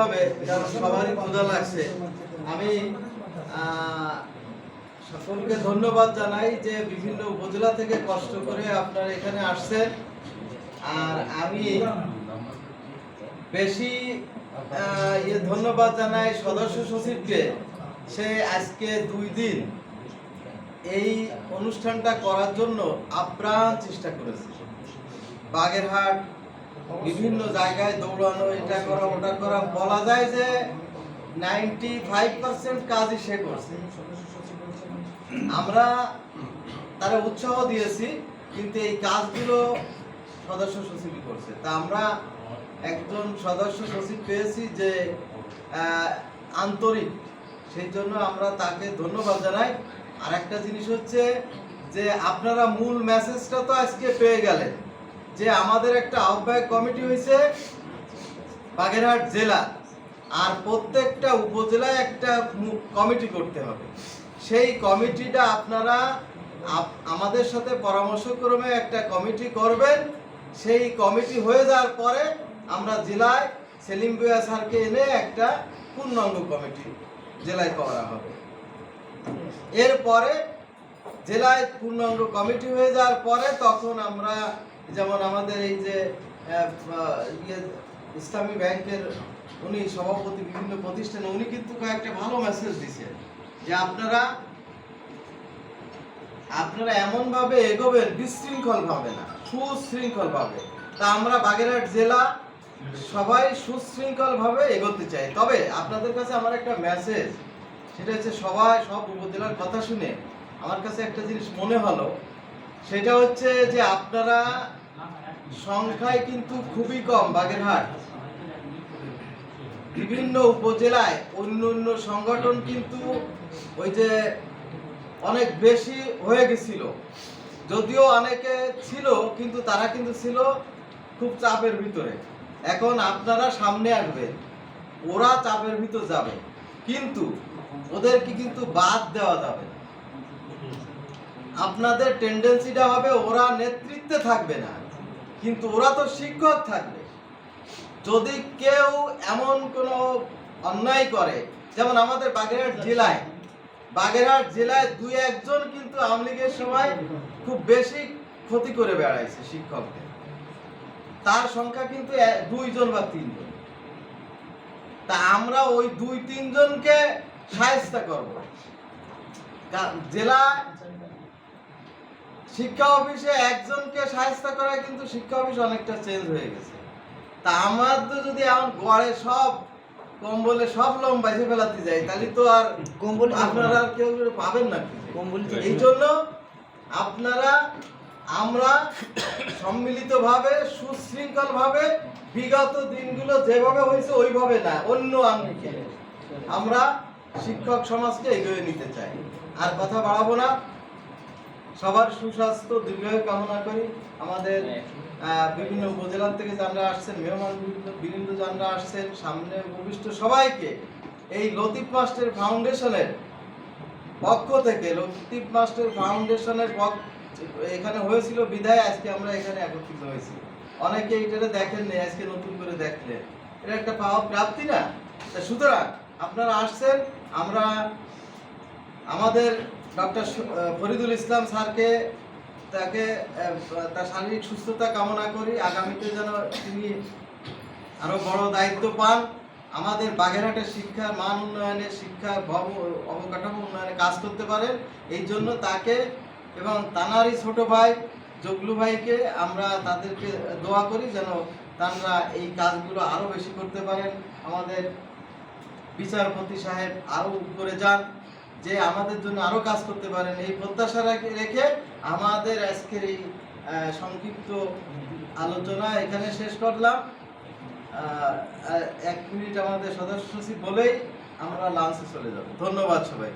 হবে সবারই ক্ষুধা লাগছে। আমি সকলকে ধন্যবাদ জানাই যে বিভিন্ন উপজেলা থেকে কষ্ট করে আপনারা এখানে আসছেন। আর আমি বেশি ইয়ে ধন্যবাদ জানাই সদস্য সচিবকে। সে আজকে দুই দিন এই অনুষ্ঠানটা করার জন্য আপ্রাণ চেষ্টা করেছে। বাগেরহাট বিভিন্ন জায়গায় দৌড়ানো, এটা করা, ওটা করা। বলা যায় যে নাইনটি ফাইভ পার্সেন্ট কাজই সে করছে। আমরা তারা উৎসাহ দিয়েছি, কিন্তু এই কাজগুলো সদস্য সচিবই করছে। তা আমরা একজন সদস্য সচিব পেয়েছি যে আন্তরিক। সেই জন্য আমরা তাকে ধন্যবাদ জানাই। আর একটা জিনিস হচ্ছে যে, আপনারা মূল মেসেজটা তো আজকে পেয়ে গেলেন। যে আমাদের একটা আহ্বায়ক কমিটি হয়েছে বাগেরহাট জেলা, আর প্রত্যেকটা উপজেলায় একটা কমিটি করতে হবে। সেই কমিটিটা আপনারা আমাদের সাথে পরামর্শক্রমে একটা কমিটি করবেন। সেই কমিটি হয়ে যাওয়ার পরে আমরা জেলায় সেলিম বুয়া স্যারকে এনে একটা পূর্ণাঙ্গ কমিটি জেলায় করা হবে। এরপরে জেলায় পূর্ণাঙ্গ কমিটি হয়ে যাওয়ার পরে তখন আমরা যেমন আমাদের এই যে ইয়ে ইসলামী ব্যাংকের উনি সভাপতি বিভিন্ন প্রতিষ্ঠানে, উনি কিন্তু কয়েকটা ভালো মেসেজ দিছেন যে আপনারা আপনারা এমন ভাবে এগোবেন, বিশৃঙ্খল ভাবে না, সুশৃঙ্খল ভাবে। তা আমরা বাগেরহাট জেলা সবাই সুশৃঙ্খল ভাবে এগোতে চাই। তবে আপনাদের কাছে আমার একটা মেসেজ সেটা হচ্ছে সবাই, সব উপজেলার কথা শুনে আমার কাছে একটা জিনিস মনে হলো, সেটা হচ্ছে যে আপনারা সংখ্যায় কিন্তু খুবই কম, বাগেরহাট। বিভিন্ন উপজেলায় অন্য অন্য সংগঠন কিন্তু ওই যে অনেক বেশি হয়ে গেছিল। যদিও অনেকে ছিল, কিন্তু তারা কিন্তু ছিল খুব চাপের ভিতরে। এখন আপনারা সামনে আসবেন, ওরা চাপের ভিতর যাবে। কিন্তু ওদেরকে কিন্তু বাদ দেওয়া যাবে। আপনাদের টেন্ডেন্সিটা হবে, ওরা নেতৃত্বে থাকবে না। কিন্তু ওরা তো শিক্ষক থাকবে। যদি কেউ এমন কোনো অন্যায় করে যেমন আমাদের বাগেরহাট জেলায় বাগেরহাট জেলায় দুই একজন কিন্তু আওয়ামী লীগের সময় খুব বেশি ক্ষতি করে বেড়াইছে শিক্ষকদের। তার সংখ্যা কিন্তু দুইজন বা তিনজন। তা আমরা ওই দুই তিনজনকে সাহায্য করব। জেলা শিক্ষা অফিসে একজনকে সাহায্য করা কিন্তু শিক্ষা অফিস অনেকটা চেঞ্জ হয়ে গেছে। তা আমার তো যদি এমন গড়ে সব কম্বলে সব লোম বাইসে ফেলাতে যাই তাহলে তো আর কম্বল আপনারা আর কেউ পাবেন না। কম্বল এই জন্য আপনারা আমরা সম্মিলিতভাবে সুশৃঙ্খলভাবে বিগত দিনগুলো যেভাবে হয়েছে ওইভাবে না অন্য আঙ্গিকে। আমরা শিক্ষক সমাজকে এগিয়ে নিতে চাই। আর কথা বাড়াবো না। সবার সুস্বাস্থ্য দীর্ঘায়ু কামনা করি। আমাদের বিভিন্ন উপজেলা থেকে যারা আসছেন মেহমান বিভিন্ন- বিভিন্ন যারা আসছেন সামনে উপবিষ্ট সবাইকে এই লতিফ মাস্টার ফাউন্ডেশনের পক্ষ থেকে লতিফ মাস্টার ফাউন্ডেশনের পক্ষ এখানে হয়েছিল বিধায় আজকে আমরা এখানে একত্রিত হয়েছি। অনেকে এইটা দেখেন নি আজকে নতুন করে দেখলেন এটা একটা পাওয়া প্রাপ্তি না? সুতরাং আপনারা আসছেন আমরা আমাদের ডক্টর ফরিদুল ইসলাম স্যারকে, তাকে তার শারীরিক সুস্থতা কামনা করি। আগামীতে যেন তিনি আরও বড় দায়িত্ব পান। আমাদের বাগেরহাটের শিক্ষার মান উন্নয়নে, শিক্ষা অবকাঠামো উন্নয়নে কাজ করতে পারেন। এই জন্য তাকে এবং তানারই ছোট ভাই জগলু ভাইকে আমরা তাদেরকে দোয়া করি যেন তারা এই কাজগুলো আরও বেশি করতে পারেন। আমাদের বিচারপতি সাহেব আরও উপরে যান। যে আমাদের জন্য আরও কাজ করতে পারেন, এই প্রত্যাশা রাখে- আমাদের আজকের এই সংক্ষিপ্ত আলোচনা এখানে শেষ করলাম। এক মিনিট আমাদের সদস্য বলেই আমরা লাঞ্চে চলে যাব। ধন্যবাদ সবাই